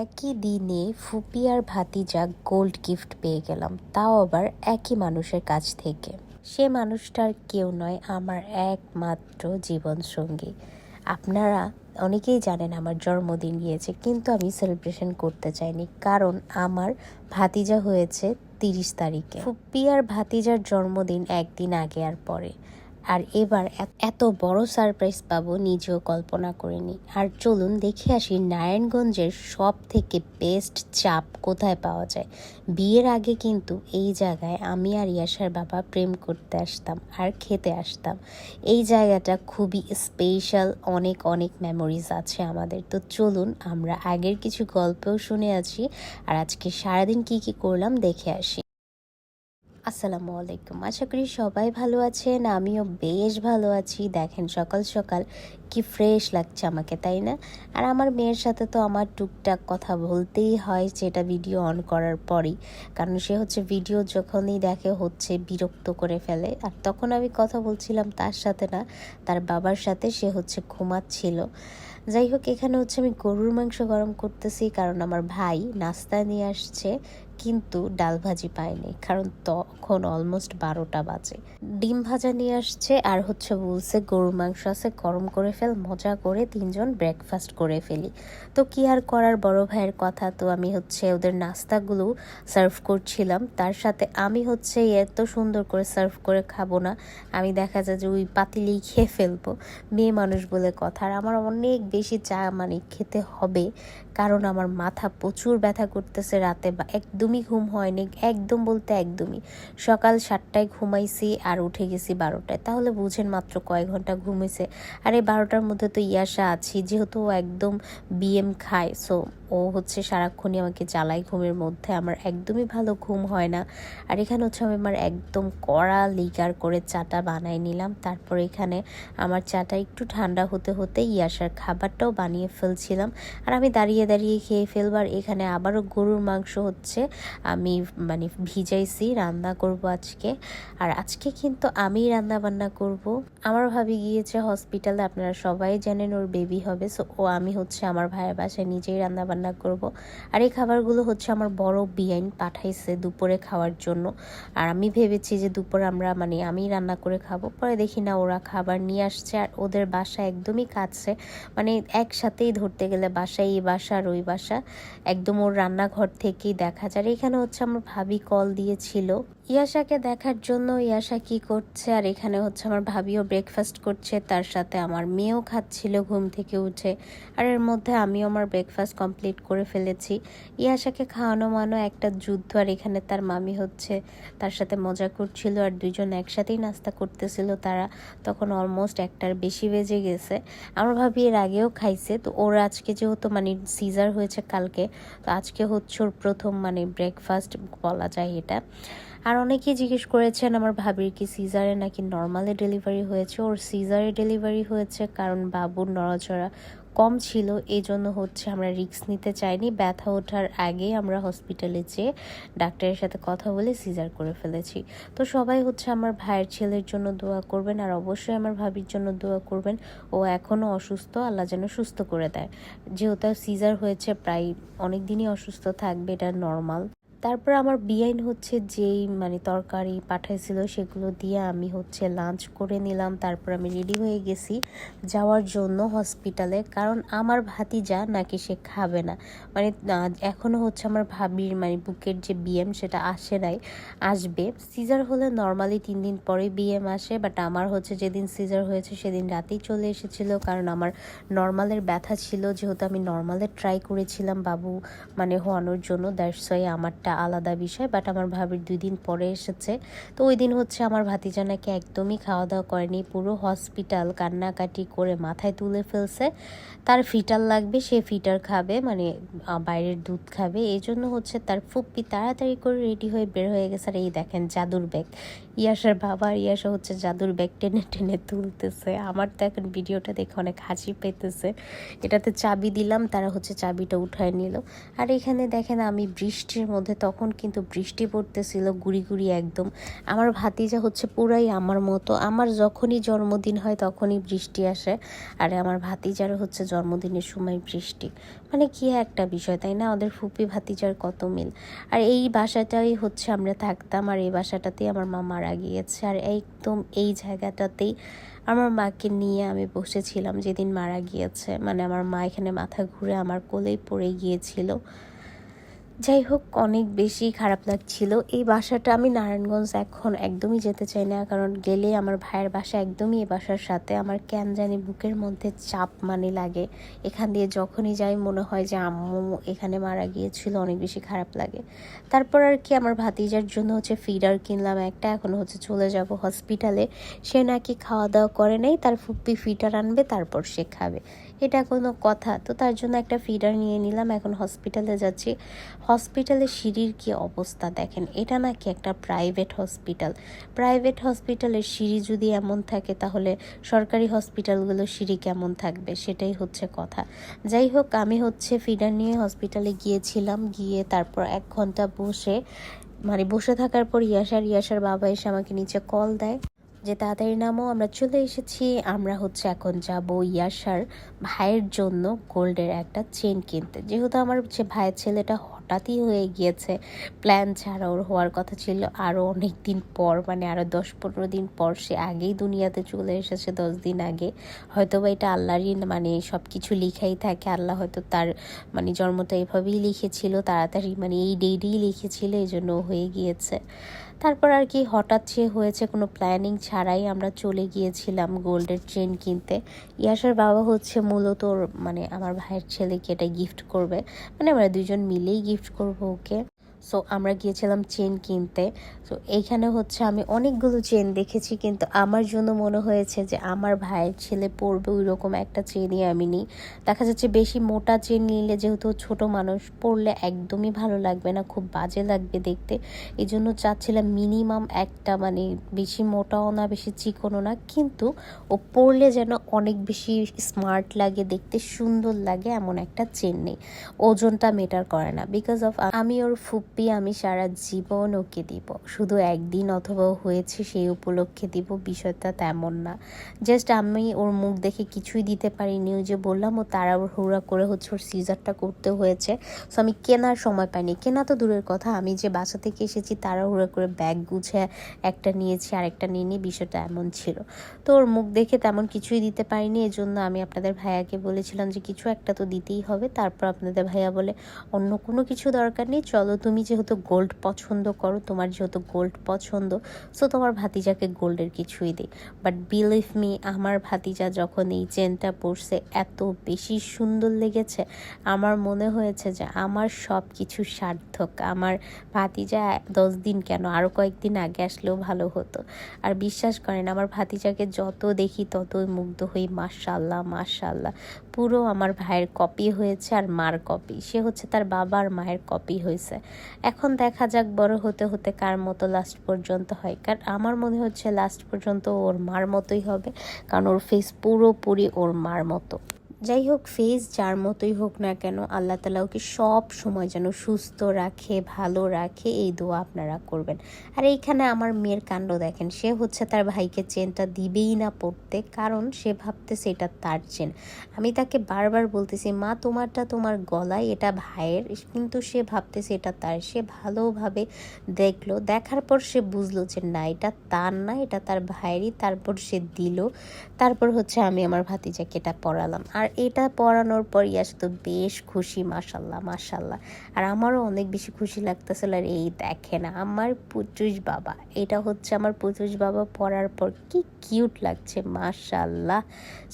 একই দিনে ফুপি আর ভাতিজা গোল্ড গিফট পেয়ে গেলাম। তাও আবার একই মানুষের কাছ থেকে। সে মানুষটার কেউ নয়, আমার একমাত্র জীবনসঙ্গী। আপনারা অনেকেই জানেন আমার জন্মদিন গিয়েছে, কিন্তু আমি সেলিব্রেশন করতে চাইনি, কারণ আমার ভাতিজা হয়েছে তিরিশ তারিখে। ফুপ্পি আর ভাতিজার জন্মদিন একদিন আগে আর পরে। আর এবার এত- বড় সারপ্রাইজ পাবো নিজেও কল্পনা করিনি। আর চলুন দেখে আসি নারায়ণগঞ্জের সব থেকে বেস্ট চাপ কোথায় পাওয়া যায়। বিয়ের আগে কিন্তু এই জায়গায় আমি আর ইয়াসার বাবা প্রেম করতে আসতাম আর খেতে আসতাম। এই জায়গাটা খুবই স্পেশাল অনেক অনেক মেমোরিজ আছে আমাদের। তো চলুন আমরা আগের কিছু গল্পও শুনে আছি আর আজকে সারাদিন কি কি করলাম দেখে আসি। আসসালামু আলাইকুম। আশা করি সবাই ভালো আছেন, আমিও বেশ ভালো আছি। দেখেন সকাল সকাল কি ফ্রেশ লাগছে আমাকে, তাই না? আর আমার মেয়ের সাথে তো আমার টুকটাক কথা বলতেই হয় যেটা ভিডিও অন করার পরেই। কারণ সে হচ্ছে ভিডিও যখনই দেখে হচ্ছে বিরক্ত করে ফেলে। আর তখন আমি কথা বলছিলাম তার সাথে না, তার বাবার সাথে, সে হচ্ছে ঘুমাচ্ছিল। যাই হোক, এখানে হচ্ছে আমি গরুর মাংস গরম করতেছি, কারণ আমার ভাই নাস্তা নিয়ে আসছে। কিন্তু ডাল ভাজি পায়নি, কারণ তখন অলমোস্ট বারোটা বাজে। ডিম ভাজা নিয়ে আসছে, আর হচ্ছে বলছে গরুর মাংস আছে, গরম করে ফেল, মজা করে তিনজন ব্রেকফাস্ট করে ফেলি। তো কি আর করার, বড় ভাইয়ের কথা, তো আমি হচ্ছে ওদের নাস্তাগুলো সার্ভ করছিলাম। তার সাথে আমি হচ্ছে এত সুন্দর করে সার্ভ করে খাব না, আমি দেখা যায় যে ওই পাতিলেই খেয়ে ফেলব, মেয়ে মানুষ বলে কথা। আর আমার অনেক বেশি চা মানে খেতে হবে, কারণ আমার মাথা প্রচুর ব্যথা করতেছে রাতে, বা একদমই ঘুম হয়নি, একদম বলতে একদমই। সকাল সাতটায় ঘুমাইছি আর উঠে গেছি বারোটায়। তাহলে বুঝেন মাত্র কয়েক ঘণ্টা ঘুমিয়েছে আর এই বারোটার মধ্যে তো ইয়াসা আছি, যেহেতু একদম বিএম খায় সো ও হচ্ছে সারাক্ষণই আমাকে জ্বালাই ঘুমের মধ্যে। আমার একদমই ভালো ঘুম হয় না। আর এখানে হচ্ছে আমি আমার একদম কড়া লিগার করে চাটা বানাই নিলাম। তারপর এখানে আমার চাটা একটু ঠান্ডা হতে হতে ইয়াসার খাবারটাও বানিয়ে ফেলছিলাম। আর আমি দাঁড়িয়ে দাঁড়িয়ে খেয়ে ফেলবার এখানে আবারও গরুর মাংস হচ্ছে আমি মানে ভিজাইছি, রান্না করব আজকে। আর আজকে কিন্তু আমি রান্না বান্না করব। আমার ভাবি গিয়েছে হসপিটালে, আপনারা সবাই জানেন ওর বেবি হবে। সো ও আমি হচ্ছে আমার ভাইয়ের বাসায় নিজেই রান্না বান্না করব। আর এই খাবারগুলো হচ্ছে আমার বড় বিয়াইন পাঠাইছে দুপুরে খাওয়ার জন্য। আর আমি ভেবেছি যে দুপুরে আমরা মানে আমি রান্না করে খাব। পরে দেখি না, ওরা খাবার নিয়ে আসছে আর ওদের বাসা একদমই কাছে। মানে একসাথেই ধরতে গেলে বাসা, এই বাসা আর ওই বাসা। একদম ওর রান্নাঘর থেকেই দেখা যায়। এখানে হচ্ছে আমার ভাবি কল দিয়েছিল। ইয়াশাকে দেখার জন্য ইয়াশা কি করছে? আর এখানে হচ্ছে আমার ভাবিও ব্রেকফাস্ট করছে, তার সাথে আমার মেয়েও খাচ্ছিল ঘুম থেকে উঠে। আর এর মধ্যে আমিও আমার ব্রেকফাস্ট কমপ্লিট করে ফেলেছি। ইয়াশাকে খাওয়ানো মানো একটা যুদ্ধ, আর এখানে তার মামি হচ্ছে তার সাথে মজা করছিল, আর দুজন একসাথেই নাস্তা করতেছিল তারা। তখন অলমোস্ট একটার বেশি বেজে গেছে। আমার ভাবি এর আগেও খাইছে, তো ওর আজকে যেহেতু মানে সিজার হয়েছে কালকে, তো আজকে হচ্ছে ওর প্রথম মানে ব্রেকফাস্ট বলা যায় এটা। আর অনেকেই জিজ্ঞেস করেছেন, আমার ভাবির কি সিজারে নাকি নর্মালে ডেলিভারি হয়েছে? ওর সিজারে ডেলিভারি হয়েছে কারণ বাবুর নড়াচড়া কম ছিল এই জন্য হচ্ছে আমরা রিস্ক নিতে চাইনি। ব্যথা ওঠার আগেই আমরা হসপিটালে যেয়ে ডাক্তারের সাথে কথা বলে সিজার করে ফেলেছি। তো সবাই হচ্ছে আমার ভাইয়ের ছেলের জন্য দোয়া করবেন আর অবশ্যই আমার ভাবির জন্য দোয়া করবেন। ও এখনও অসুস্থ, আল্লাহ যেন সুস্থ করে দেয়। যেহেতু সিজার হয়েছে, প্রায় অনেক দিনই অসুস্থ থাকবে, এটা নর্মাল। তারপর আমার বিয়াইন হচ্ছে যেই মানে তরকারি পাঠাইছিল সেগুলো দিয়ে আমি হচ্ছে লাঞ্চ করে নিলাম, তারপর আমি রেডি হয়ে গেছি যাওয়ার জন্য হসপিটালে কারণ আমার ভাতিজা নাকি সে খাবে না। মানে এখনও হচ্ছে আমার ভাবির মানে বুকের যে বিএম সেটা আসে নাই, আসবে। সিজার হলে নর্মালি তিন দিন পরে বিএম আসে বাট আমার হচ্ছে যেদিন সিজার হয়েছে সেদিন রাতেই চলে এসেছিল। কারণ আমার নর্মালের ব্যথা ছিল, যেহেতু আমি নর্মালের ট্রাই করেছিলাম বাবু মানে হওয়ানোর জন্য দ্যাটস ওয়াই আমারটা আলাদা বিষয় বাট আমার ভাবির দুই দিন পরে এসেছে। তো ওই দিন হচ্ছে আমার ভাতিজা নাকি একদমই খাওয়া দাওয়া করেনি, পুরো হসপিটাল কান্নাকাটি করে মাথায় তুলে ফেলছে। তার ফিটার লাগবে, সে ফিটার খাবে মানে বাইরের দুধ খাবে। এই জন্য হচ্ছে তার ফুপ্পি তাড়াতাড়ি করে রেডি হয়ে বের হয়ে গেছে। আর এই দেখেন জাদুর ব্যাগ ইয়াসার বাবা আর ইয়াসা হচ্ছে জাদুর ব্যাগ টেনে টেনে তুলতেছে। আমার তো এখন ভিডিওটা দেখে অনেক হাসি পেতেছে। এটাতে চাবি দিলাম, তারা হচ্ছে চাবিটা উঠায় নিল। আর এখানে দেখেন আমি বৃষ্টির মধ্যে তখন কিন্তু বৃষ্টি পড়তেছিল, গুড়ি গুড়ি একদম। আমার ভাতিজা হচ্ছে পুরাই আমার মতো। আমার যখনই জন্মদিন হয় তখনই বৃষ্টি আসে। আর আমার ভাতিজারও হচ্ছে জন্মদিনের সময় বৃষ্টি। মানে কি একটা বিষয়, তাই না? ওদের ফুপি ভাতিজার কত মিল। আর এই বাসাটাই হচ্ছে আমরা থাকতাম, আর এই বাসাটাতেই আমার মা মারা গিয়েছে। আর একদম এই জায়গাটাতেই আমার মাকে নিয়ে আমি বসেছিলাম যেদিন মারা গিয়েছে। মানে আমার মা এখানে মাথা ঘুরে আমার কোলেই পড়ে গিয়েছিল। যাই হোক, অনেক বেশি খারাপ লাগছিল। এই বাসাটা আমি নারায়ণগঞ্জ এখন একদমই যেতে চাই না, কারণ গেলে আমার ভাইয়ের বাসা একদমই এ বাসার সাথে। আমার কেন জানি বুকের মধ্যে চাপ মানে লাগে। এখান দিয়ে যখনই যাই, মনে হয় যে আম্মু এখানে মারা গিয়েছিল, অনেক বেশি খারাপ লাগে। তারপর আর কি, আমার ভাতিজার জন্য হচ্ছে ফিডার কিনলাম একটা, এখন হচ্ছে চলে যাব হসপিটালে সে নাকি খাওয়া দাওয়া করে নেই, তার ফুপ্পি ফিডার আনবে, তারপর সে খাবে। এটা কোনো কথা। তো তার জন্য একটা ফিডার নিয়ে নিলাম, এখন হসপিটালে যাচ্ছি। হসপিটালে সিঁড়ির কি অবস্থা দেখেন? এটা নাকি একটা প্রাইভেট হসপিটাল প্রাইভেট হসপিটালের সিঁড়ি যদি এমন থাকে, তাহলে সরকারি হসপিটালগুলো সিঁড়ি কেমন থাকবে? সেটাই হচ্ছে কথা। যাই হোক, আমি হচ্ছে ফিডার নিয়ে হসপিটালে গিয়েছিলাম। গিয়ে তারপর এক ঘণ্টা বসে মানে বসে থাকার পর ইয়াসার ইয়াসার বাবা এসে আমাকে নিচে কল দেয়। যে তাড়াতাড়ি নামও আমরা চলে এসেছি। আমরা হচ্ছে এখন যাব ইয়াসার ভাইয়ের জন্য গোল্ডের একটা চেন কিনতে। যেহেতু আমার যে ভাইয়ের ছেলেটা হঠাৎই হয়ে গিয়েছে, প্ল্যান ছাড়া ওর হওয়ার কথা ছিল। আরও অনেক দিন পর মানে আরও দশ পনেরো দিন পর, সে আগেই দুনিয়াতে চলে এসেছে দশ দিন আগে। হয়তো বা এটা আল্লাহরই মানে সব কিছু লিখাই থাকে। আল্লাহ হয়তো তার মানে জন্মটা এভাবেই লিখেছিল, তাড়াতাড়ি মানে এই ডেটেই লিখেছিল এই জন্য হয়ে গিয়েছে। তারপর আর কি হঠাৎ সে হয়েছে, কোনো প্ল্যানিং ছাড়াই আমরা চলে গিয়েছিলাম গোল্ডের চেন কিনতে। ইয়াসার বাবা হচ্ছে মূলত মানে আমার ভাইয়ের ছেলেকে এটা গিফট করবে। মানে আমরা দুজন মিলেই গিফট করব ওকে। সো আমরা গিয়েছিলাম চেন কিনতে। সো এইখানে হচ্ছে আমি অনেকগুলো চেন দেখেছি, কিন্তু আমার জন্য মনে হয়েছে যে আমার ভাইয়ের ছেলে পরবে ওই রকম একটা চেনই আমি নিই। দেখা যাচ্ছে বেশি মোটা চেন নিলে যেহেতু ছোট মানুষ, পরলে একদমই ভালো লাগবে না, খুব বাজে লাগবে দেখতে। এই জন্য চাচ্ছিলাম মিনিমাম একটা মানে বেশি মোটাও না, বেশি চিকনও না, কিন্তু ও পরলে যেন অনেক বেশি স্মার্ট লাগে, দেখতে সুন্দর লাগে, এমন একটা চেন নেই। ওজনটা মেটার করে না। বিকজ অফ আমি ওর ফুপ্পি আমি সারা জীবন ওকে দিব। শুধু একদিন অথবা হয়েছে সেই উপলক্ষে দিব, বিষয়টা তেমন না। জাস্ট আমি ওর মুখ দেখে কিছুই দিতে পারিনি যে বললাম ও তাড়াহুড়া করে হচ্ছে ওর সিজারটা করতে হয়েছে। সো আমি কেনার সময় পাইনি। কেনা তো দূরের কথা, আমি যে বাসা থেকে এসেছি তাড়াহুড়া করে ব্যাগ গুছে একটা নিয়েছি, আরেকটা নিয়ে নিয়ে বিষয়টা এমন ছিল। তো ওর মুখ দেখে তেমন কিছুই দিতে পারিনি এই জন্য আমি আপনাদের ভাইয়াকে বলেছিলাম যে কিছু একটা তো দিতেই হবে। তারপর আপনাদের ভাইয়া বলে, অন্য কোনো কিছু দরকার নেই, চলো তুমি যেহেতু গোল্ড পছন্দ করো, তোমার যেহেতু গোল্ড পছন্দ সো তোমার ভাতিজাকে গোল্ডের কিছুই দিই। বাট বিলিভ মি আমার ভাতিজা যখন এই চেনটা পরছে, এত বেশি সুন্দর লেগেছে। আমার মনে হয়েছে যে আমার সব কিছু সার্থক। আমার ভাতিজা দশ দিন কেন আরও কয়েকদিন আগে আসলেও ভালো হতো। আর বিশ্বাস করেন, আমার ভাতিজাকে যত দেখি ততই মুগ্ধ হই মাশাল্লাহ মাশাল্লাহ পুরো আমার ভাইয়ের কপি হয়েছে আর মার কপি সে হচ্ছে তার বাবা আর মায়ের কপি হয়েছে। এখন দেখা যাক বড় হতে হতে কার মতো লাস্ট পর্যন্ত হয়। কারণ আমার মনে হচ্ছে লাস্ট পর্যন্ত ওর মার মতোই হবে। কারণ ওর ফেস পুরোপুরি ওর মার মতো। যাই হোক ফেস যার মতোই হোক না কেন, আল্লাহ তালা ওকে সব সময় যেন সুস্থ রাখে, ভালো রাখে, এই দোয়া আপনারা করবেন। আর এইখানে আমার মেয়ের কাণ্ড দেখেন, সে হচ্ছে তার ভাইকে চেনটা দিবেই না পড়তে, কারণ সে ভাবতেছে এটা তার চেন। আমি তাকে বারবার বলতেছি, মা, তোমারটা তোমার গলায়, এটা ভাইয়ের, কিন্তু সে ভাবতেছে এটা তার। সে ভালোভাবে দেখল, দেখার পর সে বুঝলো যে না, এটা তার না, এটা তার ভাইয়েরই, তারপর সে দিল, তারপর হচ্ছে আমি আমার ভাতিজাকে এটা পড়ালাম। আর এটা পড়ানোর পর ইয়াস তো বেশ খুশি মাসাল্লাহ মাসাল্লাহ আর আমারও অনেক বেশি খুশি লাগতেছিল, আর এই দেখেন আমার পুতুষ বাবা, এটা হচ্ছে আমার পুতুষ বাবা পড়ার পর কি কিউট লাগছে, মাশাল্লাহ।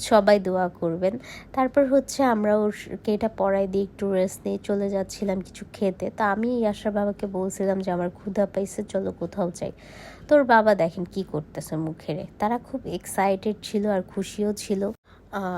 সবাই দোয়া করবেন। তারপর হচ্ছে আমরা ওরকে এটা পড়াই দিয়ে একটু রেস্ট নিয়ে চলে যাচ্ছিলাম কিছু খেতে। তা আমি ইয়াসার বাবাকে বলছিলাম যে, আমার ক্ষুধা পাইছে, চলো কোথাও যাই। তোর বাবা দেখেন কি করতেছে মুখেরে। তারা খুব এক্সাইটেড ছিল আর খুশিও ছিল।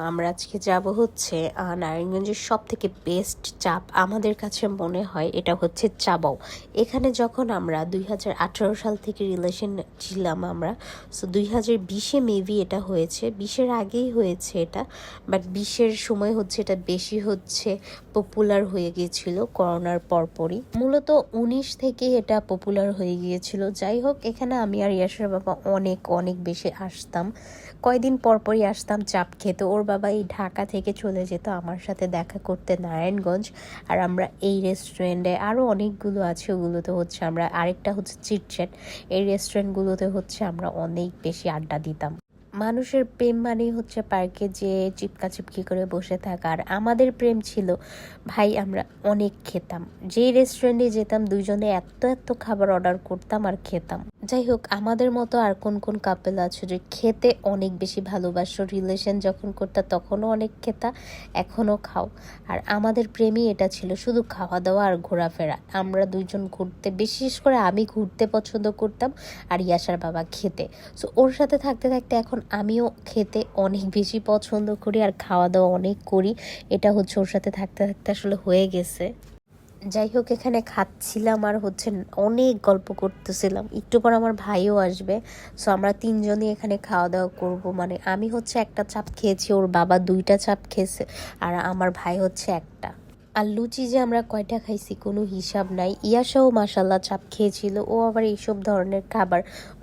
আমরা আজকে যাব হচ্ছে নারায়ণগঞ্জের সব থেকে বেস্ট চাপ আমাদের কাছে মনে হয় এটা হচ্ছে চাবাও। এখানে যখন আমরা দুই হাজার আঠেরো সাল থেকে রিলেশন ছিলাম আমরা সো দুই হাজার বিশে মেবি এটা হয়েছে। বিশের আগেই হয়েছে এটা বাট বিশের সময় হচ্ছে এটা বেশি হচ্ছে পপুলার হয়ে গিয়েছিল করোনার পরপরই। মূলত উনিশ থেকে এটা পপুলার হয়ে গিয়েছিল। যাই হোক, এখানে আমি আর ইয়াসের বাবা অনেক অনেক বেশি আসতাম। কয়দিন পরপরই আসতাম চাপ খেতে ওর বাবা এই ঢাকা থেকে চলে যেত আমার সাথে দেখা করতে নারায়ণগঞ্জ। আর আমরা এই রেস্টুরেন্টে আরও অনেকগুলো আছে, ওগুলোতে হচ্ছে আমরা আরেকটা হচ্ছে চিটচ্যাট। এই রেস্টুরেন্টগুলোতে হচ্ছে আমরা অনেক বেশি আড্ডা দিতাম। মানুষের প্রেম মানেই হচ্ছে পার্কে যে চিপকা চিপকি করে বসে থাকা। আর আমাদের প্রেম ছিল, ভাই, আমরা অনেক খেতাম। যেই রেস্টুরেন্টে যেতাম, দুইজনে এত এত খাবার অর্ডার করতাম আর খেতাম। যাই হোক, আমাদের মতো আর কোন কোন কাপেল আছে যে খেতে অনেক বেশি ভালোবাসো। রিলেশন যখন করতা তখনও অনেক খেতা, এখনও খাও। আর আমাদের প্রেমই এটা ছিল, শুধু খাওয়া দাওয়া আর ঘোরাফেরা। আমরা দুইজন ঘুরতে, বিশেষ করে আমি ঘুরতে পছন্দ করতাম আর ইয়াসার বাবা খেতে। সো ওর সাথে থাকতে থাকতে এখন আমিও খেতে অনেক বেশি পছন্দ করি আর খাওয়া দাওয়া অনেক করি। এটা হচ্ছে ওর সাথে থাকতে থাকতে আসলে হয়ে গেছে। যাই হোক, এখানে খাচ্ছিলাম আর হচ্ছে অনেক গল্প করতেছিলাম। একটু পর আমার ভাইও আসবে। সো আমরা তিনজনই এখানে খাওয়া দাওয়া করব। মানে আমি হচ্ছে একটা চাপ খেয়েছি, ওর বাবা দুইটা চাপ খেয়েছে, আর আমার ভাই হচ্ছে একটা। আর লুচি যে আমরা কয়টা খাইছি কোনো হিসাব নাই। ইয়াসাও মাসাল্লাহ চাপ খেয়েছিল। ও আবার এইসব ধরনের খাবার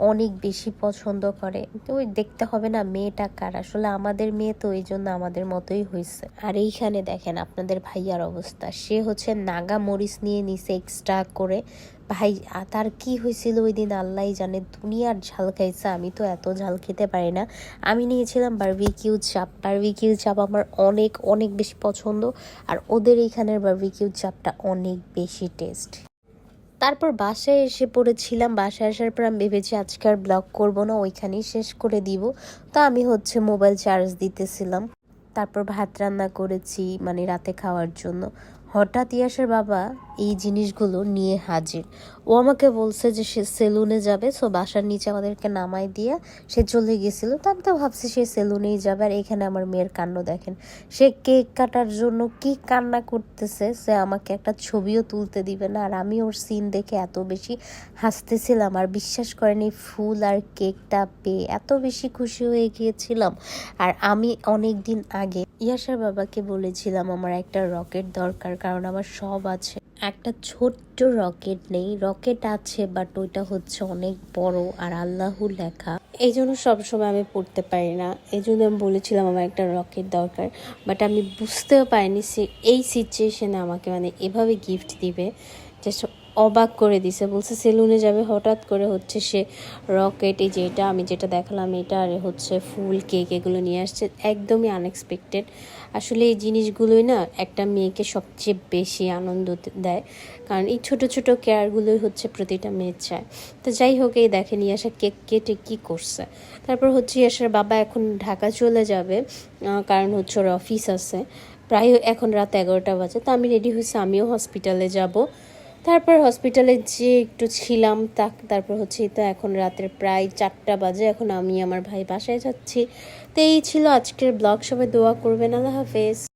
অনেক বেশি পছন্দ করে। তো দেখতে হবে না মেয়েটা কার। আসলে আমাদের মেয়ে তো এই জন্য আমাদের মতোই হয়েছে আর এইখানে দেখেন আপনাদের ভাইয়ার অবস্থা। সে হচ্ছে নাগা মরিচ নিয়ে নিছে এক্সট্রা করে। ভাই তার কি হয়েছিল ওই দিন আল্লাহ জানে। দুনিয়ার ঝাল খাইছে, আমি তো এত ঝাল খেতে পারি না। আমি নিয়েছিলাম বারবিকিউ চাপ। বারবিকিউ চাপ আমার অনেক অনেক বেশি পছন্দ। আর ওদের এইখানের বারবিকিউ চাপটা অনেক বেশি টেস্ট তারপর বাসায় এসে পড়েছিলাম। বাসায় আসার পর আমি ভেবেছি, আজকে আর ব্লগ করব না, ওইখানেই শেষ করে দিব। তো আমি হচ্ছে মোবাইল চার্জ দিতেছিলাম। তারপর ভাত রান্না করেছি মানে রাতে খাওয়ার জন্য। হঠাৎ ইয়াসের বাবা এই জিনিসগুলো নিয়ে হাজির। ও আমাকে বলছে যে সে সেলুনে যাবে সো বাসার নিচে আমাদেরকে নামাই দিয়ে সে চলে গেছিল। তো আমি তো ভাবছি সে সেলুনেই যাবে, আর এখানে আমার মেয়ের কাণ্ড দেখেন। সে কেক কাটার জন্য কি কান্না করতেছে, সে আমাকে একটা ছবিও তুলতে দিবে না। আর আমি ওর সিন দেখে এত বেশি হাসতেছিলাম, আর বিশ্বাস করেন এই ফুল আর কেকটা পেয়ে এত বেশি খুশি হয়ে গিয়েছিলাম। আর আমি অনেক দিন আগে ইয়াসার বাবাকে বলেছিলাম, আমার একটা রকেট দরকার, কারণ আমার সব আছে। একটা ছোট্ট রকেট নেই। রকেট আছে বাট ওইটা হচ্ছে অনেক বড় আর আল্লাহু লেখা। এই জন্য সবসময় আমি পড়তে পারি না। এই জন্য আমি বলেছিলাম আমার একটা রকেট দরকার বাট আমি বুঝতেও পারিনি সে এই সিচুয়েশানে আমাকে মানে এভাবে গিফট দিবে জাস্ট অবাক করে দিছে। বলছে, সেলুনে যাবে, হঠাৎ করে হচ্ছে সে রকেট, এই যেটা, আমি যেটা দেখালাম, এটা, আর হচ্ছে ফুল কেক, এগুলো নিয়ে আসছে। একদমই আনএক্সপেক্টেড আসলে এই জিনিসগুলোই না একটা মেয়েকে সবচেয়ে বেশি আনন্দ দেয়। কারণ এই ছোট ছোট কেয়ারগুলোই হচ্ছে প্রতিটা মেয়ে চায়। তো যাই হোক, এই দেখেন ইয়াসা কেক কেটে কী করছে। তারপর হচ্ছে ইয়াসার বাবা এখন ঢাকা চলে যাবে কারণ হচ্ছে ওর অফিস আছে। প্রায় এখন রাত এগারোটা বাজে। তো আমি রেডি হয়েছি, আমিও হসপিটালে যাব। তারপর হসপিটালে যে একটু ছিলাম তা তারপর হচ্ছে তো এখন রাতের প্রায় চারটা বাজে, এখন আমি আমার ভাই বাসায় যাচ্ছি। তো এই ছিল আজকের ব্লগ সবাই দোয়া করবেন, আল্লাহ হাফেজ।